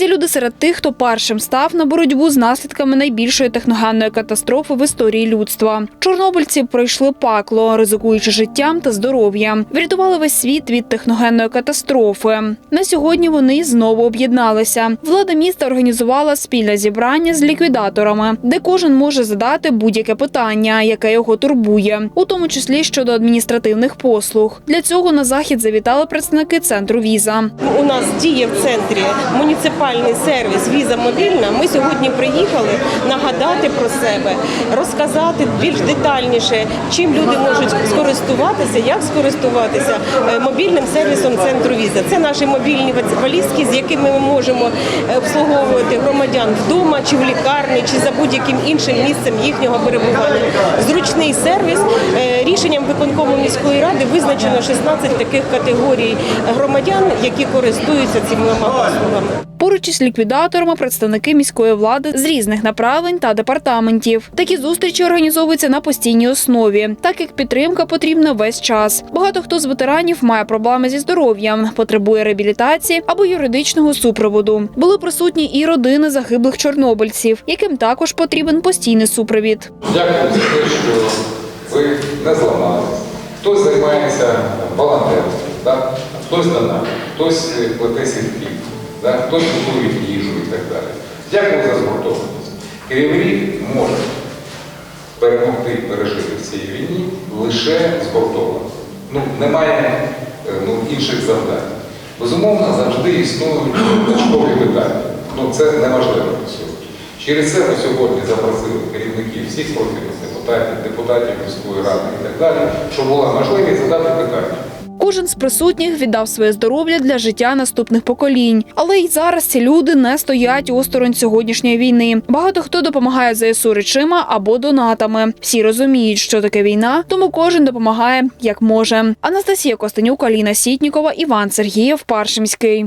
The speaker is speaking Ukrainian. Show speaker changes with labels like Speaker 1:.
Speaker 1: Ці люди серед тих, хто першим став на боротьбу з наслідками найбільшої техногенної катастрофи в історії людства. Чорнобильці пройшли пекло, ризикуючи життям та здоров'ям. Врятували весь світ від техногенної катастрофи. На сьогодні вони знову об'єдналися. Влада міста організувала спільне зібрання з ліквідаторами, де кожен може задати будь-яке питання, яке його турбує, у тому числі щодо адміністративних послуг. Для цього на захід завітали представники центру віза.
Speaker 2: У нас діє в центрі муніципальний сервіс Віза мобільна. Ми сьогодні приїхали нагадати про себе, розказати більш детальніше, чим люди можуть скористуватися, як скористуватися е, мобільним сервісом центру Віза. Це наші мобільні валізки, з якими ми можемо е, обслуговувати громадян вдома чи в лікарні, чи за будь-яким іншим місцем їхнього перебування. Зручний сервіс Е, рішенням виконкому міської ради визначено 16 таких категорій громадян, які користуються цими послугами.
Speaker 1: Поруч із ліквідаторами представники міської влади з різних направлень та департаментів. Такі зустрічі організовуються на постійній основі, так як підтримка потрібна весь час. Багато хто з ветеранів має проблеми зі здоров'ям, потребує реабілітації або юридичного супроводу. Були присутні і родини загиблих чорнобильців, яким також потрібен постійний супровід.
Speaker 3: Дякую за те, що ви не зламались. Хтось займається волонтерством, да? хтось донатить, хтось е, плете сітки, да? хтось готує їжу і так далі. Дякую за згуртованість. Ріг може перемогти пережити в цій війні лише згуртовано. Ну, немає е, ну, інших завдань. Безумовно, завжди існують точкові питання. Ну, це неважливо сьогодні. Через це ми сьогодні запросили керівників всіх профільних депутатів, депутатів міської ради і так далі, щоб була можливість задати питання.
Speaker 1: Кожен з присутніх віддав своє здоров'я для життя наступних поколінь. Але й зараз ці люди не стоять осторонь сьогоднішньої війни. Багато хто допомагає ЗСУ речима або донатами. Всі розуміють, що таке війна, тому кожен допомагає як може. Анастасія Костенюк, Аліна Сітнікова, Іван Сергієв, Паршимський.